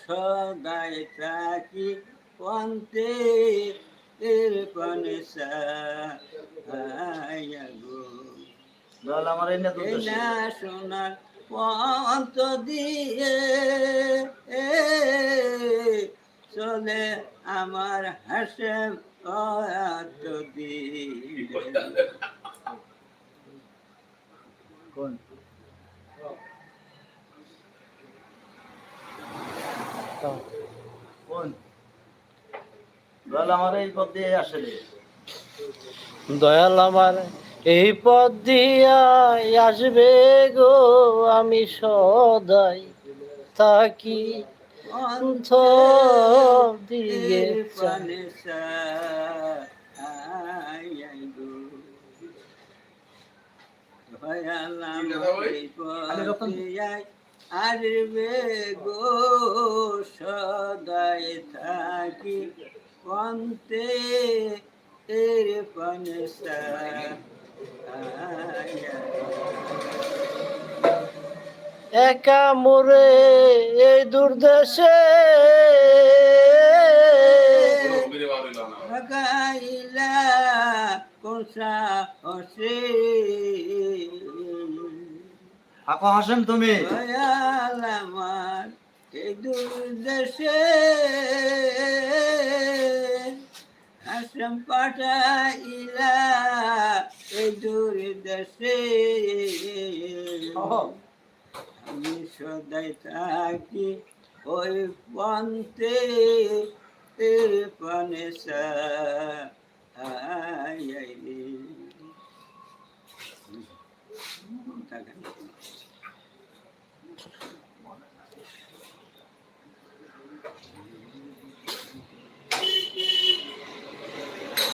সদায় থাকি পন্তে এর পানে না সোনার পন্ত দিয়ে এ, চলে আমার হাসে অত দিয়ে কোন? কোন? দয়াল আমার এই পথ দিয়ে আসলে দয়াল আমার এই পথ দিয়া আসবে গো আমি সদাই থাকি। অন্ত দিয়ে এই আসবে গো সদাই থাকি পন্তে এর একা মোরে এই দুর্দেশে লাগাইলা কোসা হসে আপা হাসেন তুমি। আমার দেশে আশ্রম পাঠাইলা এই দূর দেশে আমি সদাই থাকি ওই পন্থে পানে সাইলে